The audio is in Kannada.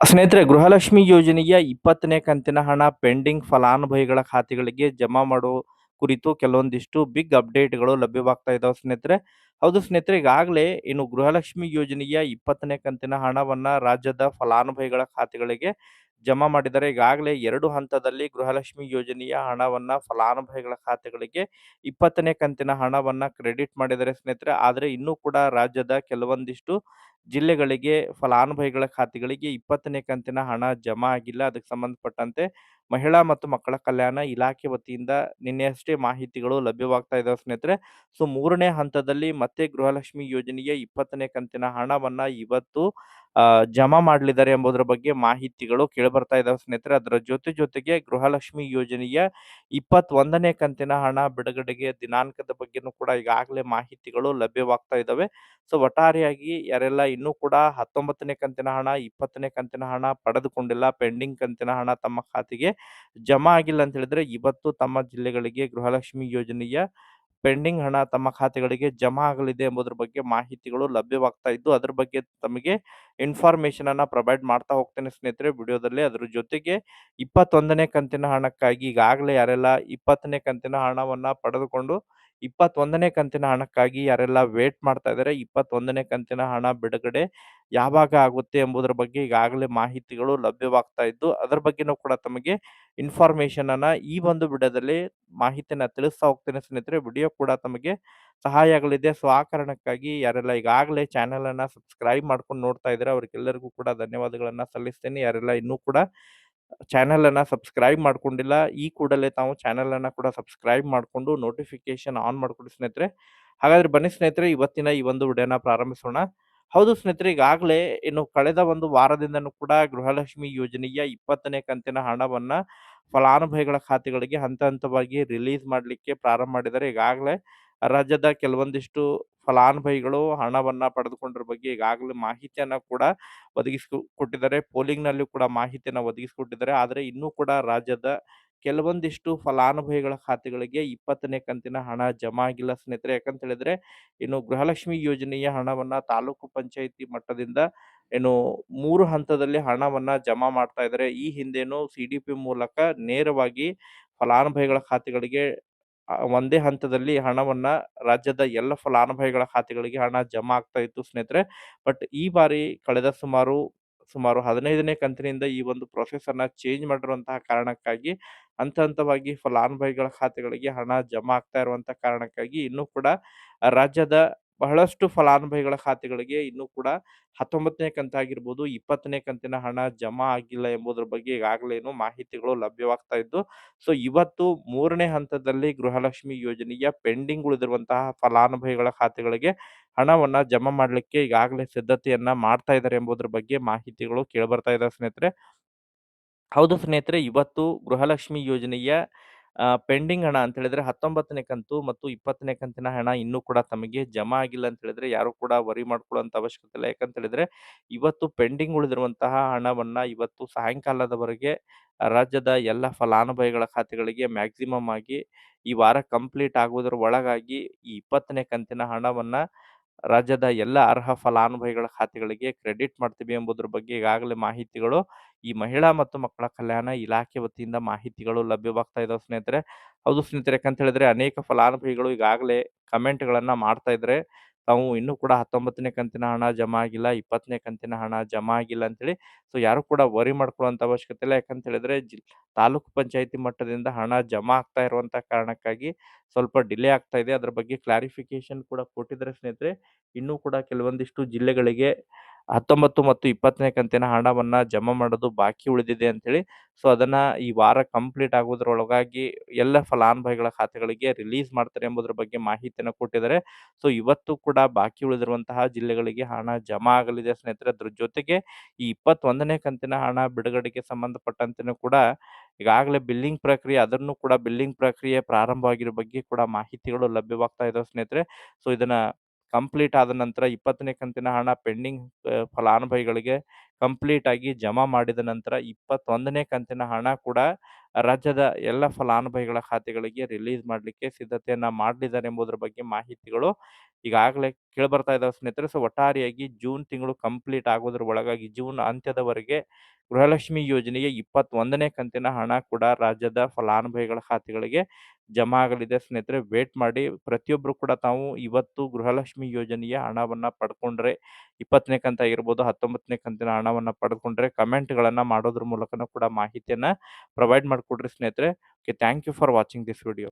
ಸ್ನೇಹಿತರೆ, ಗೃಹಲಕ್ಷ್ಮಿ ಯೋಜನೆಯ ಇಪ್ಪತ್ತನೇ ಕಂತಿನ ಹಣ ಪೆಂಡಿಂಗ್ ಫಲಾನುಭವಿಗಳ ಖಾತೆಗಳಿಗೆ ಜಮಾ ಮಾಡೋ ಕುರಿತು ಕೆಲವೊಂದಿಷ್ಟು ಬಿಗ್ ಅಪ್ಡೇಟ್ಗಳು ಲಭ್ಯವಾಗ್ತಾ ಇದ್ದಾವೆ ಸ್ನೇಹಿತರೆ. ಹೌದು ಸ್ನೇಹಿತರೆ, ಈಗಾಗಲೇ ಇನ್ನು ಗೃಹಲಕ್ಷ್ಮಿ ಯೋಜನೆಯ ಇಪ್ಪತ್ತನೇ ಕಂತಿನ ಹಣವನ್ನು ರಾಜ್ಯದ ಫಲಾನುಭವಿಗಳ ಖಾತೆಗಳಿಗೆ ಜಮಾ ಮಾಡಿದರೆ ಈಗಾಗಲೇ ಎರಡು ಹಂತದಲ್ಲಿ ಗೃಹಲಕ್ಷ್ಮಿ ಯೋಜನೆಯ ಹಣವನ್ನು ಫಲಾನುಭವಿಗಳ ಖಾತೆಗಳಿಗೆ ಇಪ್ಪತ್ತನೇ ಕಂತಿನ ಹಣವನ್ನು ಕ್ರೆಡಿಟ್ ಮಾಡಿದ್ದಾರೆ ಸ್ನೇಹಿತರೆ, ಆದರೆ ಇನ್ನೂ ಕೂಡ ರಾಜ್ಯದ ಕೆಲವೊಂದಿಷ್ಟು ಜಿಲ್ಲೆಗಳಿಗೆ ಫಲಾನುಭವಿಗಳ ಖಾತೆಗಳಿಗೆ ಇಪ್ಪತ್ತನೇ ಕಂತಿನ ಹಣ ಜಮಾ ಆಗಿಲ್ಲ. ಅದಕ್ಕೆ ಸಂಬಂಧಪಟ್ಟಂತೆ ಮಹಿಳಾ ಮತ್ತು ಮಕ್ಕಳ ಕಲ್ಯಾಣ ಇಲಾಖೆ ವತಿಯಿಂದ ನಿನ್ನೆಯಷ್ಟೇ ಮಾಹಿತಿಗಳು ಲಭ್ಯವಾಗ್ತಾ ಇದ್ದಾವೆ ಸ್ನೇಹಿತರೆ. ಸೊ, ಮೂರನೇ ಹಂತದಲ್ಲಿ ಮತ್ತೆ ಗೃಹಲಕ್ಷ್ಮಿ ಯೋಜನೆಯ ಇಪ್ಪತ್ತನೇ ಕಂತಿನ ಹಣವನ್ನು ಇವತ್ತು ಜಮಾ ಮಾಡಲಿದ್ದಾರೆ ಎಂಬುದರ ಬಗ್ಗೆ ಮಾಹಿತಿಗಳು ಕೇಳಿ ಬರ್ತಾ ಇದಾವೆ ಸ್ನೇಹಿತರೆ. ಅದರ ಜೊತೆ ಜೊತೆಗೆ ಗೃಹಲಕ್ಷ್ಮಿ ಯೋಜನೆಯ ಇಪ್ಪತ್ತೊಂದನೇ ಕಂತಿನ ಹಣ ಬಿಡುಗಡೆಗೆ ದಿನಾಂಕದ ಬಗ್ಗೆನೂ ಕೂಡ ಈಗಾಗಲೇ ಮಾಹಿತಿಗಳು ಲಭ್ಯವಾಗ್ತಾ ಇದಾವೆ. ಸೊ, ಒಟ್ಟಾರೆಯಾಗಿ ಯಾರೆಲ್ಲ ಇನ್ನೂ ಕೂಡ ಹತ್ತೊಂಬತ್ತನೇ ಕಂತಿನ ಹಣ, ಇಪ್ಪತ್ತನೇ ಕಂತಿನ ಹಣ ಪಡೆದುಕೊಂಡಿಲ್ಲ, ಪೆಂಡಿಂಗ್ ಕಂತಿನ ಹಣ ತಮ್ಮ ಖಾತೆಗೆ ಜಮಾ ಆಗಿಲ್ಲ ಅಂತ ಹೇಳಿದ್ರೆ ಇವತ್ತು ತಮ್ಮ ಜಿಲ್ಲೆಗಳಿಗೆ ಗೃಹಲಕ್ಷ್ಮಿ ಯೋಜನೆಯ ಪೆಂಡಿಂಗ್ ಹಣ ತಮ್ಮ ಖಾತೆಗಳಿಗೆ ಜಮಾ ಆಗಲಿದೆ ಎಂಬುದರ ಬಗ್ಗೆ ಮಾಹಿತಿಗಳು ಲಭ್ಯವಾಗ್ತಾ ಇದ್ದು, ಅದ್ರ ಬಗ್ಗೆ ತಮಗೆ ಇನ್ಫಾರ್ಮೇಶನ್ ಅನ್ನ ಪ್ರೊವೈಡ್ ಮಾಡ್ತಾ ಹೋಗ್ತೇನೆ ಸ್ನೇಹಿತರೆ. ವಿಡಿಯೋದಲ್ಲಿ ಅದರ ಜೊತೆಗೆ ಇಪ್ಪತ್ತೊಂದನೇ ಕಂತಿನ ಹಣಕ್ಕಾಗಿ ಈಗಾಗಲೇ ಯಾರೆಲ್ಲ ಇಪ್ಪತ್ತನೇ ಕಂತಿನ ಹಣವನ್ನ ಪಡೆದುಕೊಂಡು ಇಪ್ಪತ್ತೊಂದನೇ ಕಂತಿನ ಹಣಕ್ಕಾಗಿ ಯಾರೆಲ್ಲ ವೇಟ್ ಮಾಡ್ತಾ ಇದ್ದಾರೆ ಇಪ್ಪತ್ತೊಂದನೇ ಕಂತಿನ ಹಣ ಬಿಡುಗಡೆ ಯಾವಾಗ ಆಗುತ್ತೆ ಎಂಬುದರ ಬಗ್ಗೆ ಈಗಾಗಲೇ ಮಾಹಿತಿಗಳು ಲಭ್ಯವಾಗ್ತಾ ಇದ್ದು, ಅದರ ಬಗ್ಗೆನೂ ಕೂಡ ತಮಗೆ ಇನ್ಫಾರ್ಮೇಷನ್ ಅನ್ನ ಈ ಒಂದು ವಿಡಿಯೋದಲ್ಲಿ ಮಾಹಿತಿಯನ್ನ ತಿಳಿಸ್ತಾ ಹೋಗ್ತೇನೆ ಸ್ನೇಹಿತರೆ. ವಿಡಿಯೋ ಕೂಡ ತಮಗೆ ಸಹಾಯ ಆಗಲಿದೆ. ಸೊ ಆ ಕಾರಣಕ್ಕಾಗಿ ಯಾರೆಲ್ಲ ಈಗಾಗಲೇ ಚಾನೆಲ್ ಅನ್ನ ಸಬ್ಸ್ಕ್ರೈಬ್ ಮಾಡ್ಕೊಂಡು ನೋಡ್ತಾ ಇದ್ದಾರೆ, ಅವ್ರಿಗೆಲ್ಲರಿಗೂ ಕೂಡ ಧನ್ಯವಾದಗಳನ್ನ ಸಲ್ಲಿಸ್ತೇನೆ. ಯಾರೆಲ್ಲ ಇನ್ನೂ ಕೂಡ ಚಾನೆಲ್ ಅನ್ನ ಸಬ್ಸ್ಕ್ರೈಬ್ ಮಾಡ್ಕೊಂಡಿಲ್ಲ, ಈ ಕೂಡಲೇ ತಾವು ಚಾನೆಲ್ ಅನ್ನ ಕೂಡ ಸಬ್ಸ್ಕ್ರೈಬ್ ಮಾಡಿಕೊಂಡು ನೋಟಿಫಿಕೇಶನ್ ಆನ್ ಮಾಡ್ಕೊಳ್ಳಿ ಸ್ನೇಹಿತರೆ. ಹಾಗಾದ್ರೆ ಬನ್ನಿ ಸ್ನೇಹಿತರೆ, ಇವತ್ತಿನ ಈ ಒಂದು ವಿಡಿಯೋನ ಪ್ರಾರಂಭಿಸೋಣ. ಹೌದು ಸ್ನೇಹಿತರೆ, ಈಗಾಗಲೇ ಇನ್ನು ಕಳೆದ ಒಂದು ವಾರದಿಂದನೂ ಕೂಡ ಗೃಹಲಕ್ಷ್ಮಿ ಯೋಜನೆಯ ಇಪ್ಪತ್ತನೇ ಕಂತಿನ ಹಣವನ್ನ ಫಲಾನುಭವಿಗಳ ಖಾತೆಗಳಿಗೆ ಹಂತ ಹಂತವಾಗಿ ರಿಲೀಸ್ ಮಾಡಲಿಕ್ಕೆ ಪ್ರಾರಂಭ ಮಾಡಿದ್ದಾರೆ. ಈಗಾಗಲೇ ರಾಜ್ಯದ ಕೆಲವೊಂದಿಷ್ಟು ಫಲಾನುಭವಿಗಳು ಹಣವನ್ನ ಪಡೆದುಕೊಂಡಿರೋ ಬಗ್ಗೆ ಈಗಾಗಲೇ ಮಾಹಿತಿಯನ್ನ ಕೂಡ ಒದಗಿಸಿ ಕೊಟ್ಟಿದ್ದಾರೆ. ಪೋಲಿಂಗ್ನಲ್ಲಿ ಕೂಡ ಮಾಹಿತಿಯನ್ನ ಒದಗಿಸಿಕೊಟ್ಟಿದ್ದಾರೆ. ಆದರೆ ಇನ್ನೂ ಕೂಡ ರಾಜ್ಯದ ಕೆಲವೊಂದಿಷ್ಟು ಫಲಾನುಭವಿಗಳ ಖಾತೆಗಳಿಗೆ ಇಪ್ಪತ್ತನೇ ಕಂತಿನ ಹಣ ಜಮಾ ಆಗಿಲ್ಲ ಸ್ನೇಹಿತರೆ. ಯಾಕಂತ ಹೇಳಿದ್ರೆ ಇನ್ನು ಗೃಹಲಕ್ಷ್ಮಿ ಯೋಜನೆಯ ಹಣವನ್ನ ತಾಲೂಕು ಪಂಚಾಯಿತಿ ಮಟ್ಟದಿಂದ ಏನು ಮೂರು ಹಂತದಲ್ಲಿ ಹಣವನ್ನ ಜಮಾ ಮಾಡ್ತಾ ಇದ್ದಾರೆ. ಈ ಹಿಂದೆನೂ ಸಿ ಮೂಲಕ ನೇರವಾಗಿ ಫಲಾನುಭವಿಗಳ ಖಾತೆಗಳಿಗೆ ಒಂದೇ ಹಂತದಲ್ಲಿ ಹಣವನ್ನ ರಾಜ್ಯದ ಎಲ್ಲ ಫಲಾನುಭವಿಗಳ ಖಾತೆಗಳಿಗೆ ಹಣ ಜಮಾ ಆಗ್ತಾ ಇತ್ತು ಸ್ನೇಹಿತರೆ. ಬಟ್ ಈ ಬಾರಿ ಕಳೆದ ಸುಮಾರು ಸುಮಾರು ಹದಿನೈದನೇ ಕಂತಿನಿಂದ ಈ ಒಂದು ಪ್ರೊಸೆಸ್ ಅನ್ನ ಚೇಂಜ್ ಮಾಡಿರುವಂತಹ ಕಾರಣಕ್ಕಾಗಿ, ಹಂತ ಹಂತವಾಗಿ ಫಲಾನುಭವಿಗಳ ಖಾತೆಗಳಿಗೆ ಹಣ ಜಮಾ ಆಗ್ತಾ ಇರುವಂತಹ ಕಾರಣಕ್ಕಾಗಿ ಇನ್ನೂ ಕೂಡ ರಾಜ್ಯದ ಬಹಳಷ್ಟು ಫಲಾನುಭವಿಗಳ ಖಾತೆಗಳಿಗೆ ಇನ್ನೂ ಕೂಡ ಹತ್ತೊಂಬತ್ತನೇ ಕಂತಾಗಿರ್ಬೋದು ಇಪ್ಪತ್ತನೇ ಕಂತಿನ ಹಣ ಜಮಾ ಆಗಿಲ್ಲ ಎಂಬುದರ ಬಗ್ಗೆ ಈಗಾಗಲೇನು ಮಾಹಿತಿಗಳು ಲಭ್ಯವಾಗ್ತಾ ಇದ್ದು, ಸೊ ಇವತ್ತು ಮೂರನೇ ಹಂತದಲ್ಲಿ ಗೃಹಲಕ್ಷ್ಮಿ ಯೋಜನೆಯ ಪೆಂಡಿಂಗ್ ಉಳಿದಿರುವಂತಹ ಫಲಾನುಭವಿಗಳ ಖಾತೆಗಳಿಗೆ ಹಣವನ್ನ ಜಮಾ ಮಾಡಲಿಕ್ಕೆ ಈಗಾಗಲೇ ಸಿದ್ಧತೆಯನ್ನ ಮಾಡ್ತಾ ಇದ್ದಾರೆ ಎಂಬುದರ ಬಗ್ಗೆ ಮಾಹಿತಿಗಳು ಕೇಳಿ ಬರ್ತಾ ಇದ್ದಾರೆ ಸ್ನೇಹಿತರೆ. ಹೌದು ಸ್ನೇಹಿತರೆ, ಇವತ್ತು ಗೃಹಲಕ್ಷ್ಮಿ ಯೋಜನೆಯ ಪೆಂಡಿಂಗ್ ಹಣ ಅಂತ ಹೇಳಿದ್ರೆ ಹತ್ತೊಂಬತ್ತನೇ ಕಂತು ಮತ್ತು ಇಪ್ಪತ್ತನೇ ಕಂತಿನ ಹಣ ಇನ್ನೂ ಕೂಡ ತಮಗೆ ಜಮಾ ಆಗಿಲ್ಲ ಅಂತ ಹೇಳಿದ್ರೆ ಯಾರು ಕೂಡ ವರಿ ಮಾಡ್ಕೊಳ್ಳುವಂತ ಅವಶ್ಯಕತೆ ಇಲ್ಲ. ಯಾಕಂತ ಹೇಳಿದ್ರೆ ಇವತ್ತು ಪೆಂಡಿಂಗ್ ಉಳಿದಿರುವಂತಹ ಹಣವನ್ನ ಇವತ್ತು ಸಾಯಂಕಾಲದವರೆಗೆ ರಾಜ್ಯದ ಎಲ್ಲ ಫಲಾನುಭವಿಗಳ ಖಾತೆಗಳಿಗೆ ಮ್ಯಾಕ್ಸಿಮಮ್ ಆಗಿ ಈ ವಾರ ಕಂಪ್ಲೀಟ್ ಆಗುವುದರ ಒಳಗಾಗಿ ಈ ಇಪ್ಪತ್ತನೇ ಕಂತಿನ ಹಣವನ್ನ ರಾಜ್ಯದ ಎಲ್ಲ ಅರ್ಹ ಫಲಾನುಭವಿಗಳ ಖಾತೆಗಳಿಗೆ ಕ್ರೆಡಿಟ್ ಮಾಡ್ತೀವಿ ಎಂಬುದರ ಬಗ್ಗೆ ಈಗಾಗಲೇ ಮಾಹಿತಿಗಳು ಈ ಮಹಿಳಾ ಮತ್ತು ಮಕ್ಕಳ ಕಲ್ಯಾಣ ಇಲಾಖೆ ವತಿಯಿಂದ ಮಾಹಿತಿಗಳು ಲಭ್ಯವಾಗ್ತಾ ಇದಾವೆ ಸ್ನೇಹಿತರೆ. ಹೌದು ಸ್ನೇಹಿತರೆ, ಯಾಕಂತ ಹೇಳಿದ್ರೆ ಅನೇಕ ಫಲಾನುಭವಿಗಳು ಈಗಾಗಲೇ ಕಮೆಂಟ್ಗಳನ್ನ ಮಾಡ್ತಾ ಇದ್ರೆ, ತಾವು ಇನ್ನೂ ಕೂಡ ಹತ್ತೊಂಬತ್ತನೇ ಕಂತಿನ ಹಣ ಜಮಾ ಆಗಿಲ್ಲ, ಇಪ್ಪತ್ತನೇ ಕಂತಿನ ಹಣ ಜಮಾ ಆಗಿಲ್ಲ ಅಂತೇಳಿ, ಸೊ ಯಾರು ಕೂಡ ವರಿ ಮಾಡ್ಕೊಳ್ಳುವಂತ ಅವಶ್ಯಕತೆ ಇಲ್ಲ. ಯಾಕಂತ ಹೇಳಿದ್ರೆ ಜಿ, ತಾಲೂಕು ಪಂಚಾಯತಿ ಮಟ್ಟದಿಂದ ಹಣ ಜಮಾ ಆಗ್ತಾ ಇರುವಂತ ಕಾರಣಕ್ಕಾಗಿ ಸ್ವಲ್ಪ ಡಿಲೇ ಆಗ್ತಾ ಇದೆ. ಅದ್ರ ಬಗ್ಗೆ ಕ್ಲಾರಿಫಿಕೇಶನ್ ಕೂಡ ಕೊಟ್ಟಿದ್ದಾರೆ ಸ್ನೇಹಿತರೆ. ಇನ್ನೂ ಕೂಡ ಕೆಲವೊಂದಿಷ್ಟು ಜಿಲ್ಲೆಗಳಿಗೆ ಹತ್ತೊಂಬತ್ತು ಮತ್ತು ಇಪ್ಪತ್ತನೇ ಕಂತಿನ ಹಣವನ್ನು ಜಮಾ ಮಾಡೋದು ಬಾಕಿ ಉಳಿದಿದೆ ಅಂತೇಳಿ ಸೊ, ಅದನ್ನ ಈ ವಾರ ಕಂಪ್ಲೀಟ್ ಆಗೋದ್ರೊಳಗಾಗಿ ಎಲ್ಲ ಫಲಾನುಭವಿಗಳ ಖಾತೆಗಳಿಗೆ ರಿಲೀಸ್ ಮಾಡ್ತಾರೆ ಎಂಬುದರ ಬಗ್ಗೆ ಮಾಹಿತಿಯನ್ನು ಕೊಟ್ಟಿದ್ದಾರೆ. ಸೊ, ಇವತ್ತು ಕೂಡ ಬಾಕಿ ಉಳಿದಿರುವಂತಹ ಜಿಲ್ಲೆಗಳಿಗೆ ಹಣ ಜಮಾ ಆಗಲಿದೆ ಸ್ನೇಹಿತರೆ. ಅದ್ರ ಜೊತೆಗೆ ಈ ಇಪ್ಪತ್ತೊಂದನೇ ಕಂತಿನ ಹಣ ಬಿಡುಗಡೆಗೆ ಸಂಬಂಧಪಟ್ಟಂತೆಯೂ ಕೂಡ ಈಗಾಗಲೇ ಬಿಲ್ಲಿಂಗ್ ಪ್ರಕ್ರಿಯೆ, ಅದನ್ನು ಕೂಡ ಬಿಲ್ಲಿಂಗ್ ಪ್ರಕ್ರಿಯೆ ಪ್ರಾರಂಭವಾಗಿರೋ ಬಗ್ಗೆ ಕೂಡ ಮಾಹಿತಿಗಳು ಲಭ್ಯವಾಗ್ತಾ ಇದಾವೆ ಸ್ನೇಹಿತರೆ. ಸೊ, ಇದನ್ನ ಕಂಪ್ಲೀಟ್ ಆದ ನಂತರ ಇಪ್ಪತ್ತನೇ ಕಂತಿನ ಹಣ ಪೆಂಡಿಂಗ್ ಫಲಾನುಭವಿಗಳಿಗೆ ಕಂಪ್ಲೀಟ್ ಆಗಿ ಜಮಾ ಮಾಡಿದ ನಂತರ ಇಪ್ಪತ್ತೊಂದನೇ ಕಂತಿನ ಹಣ ಕೂಡ ರಾಜ್ಯದ ಎಲ್ಲ ಫಲಾನುಭವಿಗಳ ಖಾತೆಗಳಿಗೆ ರಿಲೀಸ್ ಮಾಡಲಿಕ್ಕೆ ಸಿದ್ಧತೆಯನ್ನ ಮಾಡಲಿದ್ದಾರೆ ಎಂಬುದರ ಬಗ್ಗೆ ಮಾಹಿತಿಗಳು ಈಗಾಗಲೇ ಕೇಳ್ಬರ್ತಾ ಇದ್ದಾವೆ ಸ್ನೇಹಿತರೆ. ಸೊ ಒಟ್ಟಾರೆಯಾಗಿ ಜೂನ್ ತಿಂಗಳು ಕಂಪ್ಲೀಟ್ ಆಗೋದ್ರ ಒಳಗಾಗಿ ಜೂನ್ ಅಂತ್ಯದವರೆಗೆ ಗೃಹಲಕ್ಷ್ಮಿ ಯೋಜನೆಗೆ 21ನೇ ಕಂತಿನ ಹಣ ಕೂಡ ರಾಜ್ಯದ ಫಲಾನುಭವಿಗಳ ಖಾತೆಗಳಿಗೆ ಜಮಾ ಆಗಲಿದೆ ಸ್ನೇಹಿತರೆ. ವೇಟ್ ಮಾಡಿ ಪ್ರತಿಯೊಬ್ಬರು ಕೂಡ ತಾವು ಇವತ್ತು ಗೃಹಲಕ್ಷ್ಮಿ ಯೋಜನೆಯ ಹಣವನ್ನ ಪಡ್ಕೊಂಡ್ರೆ ಇಪ್ಪತ್ತನೇ ಕಂತ ಆಗಿರ್ಬೋದು, 19ನೇ ಕಂತಿನ ಹಣವನ್ನ ಪಡೆದುಕೊಂಡ್ರೆ ಕಮೆಂಟ್‌ಗಳನ್ನ ಮಾಡೋದ್ರ ಮೂಲಕನೂ ಕೂಡ ಮಾಹಿತಿಯನ್ನ ಪ್ರೊವೈಡ್ ಮಾಡಿಕೊಡ್ರಿ ಸ್ನೇಹಿತರೆ. Okay thank you for watching this video.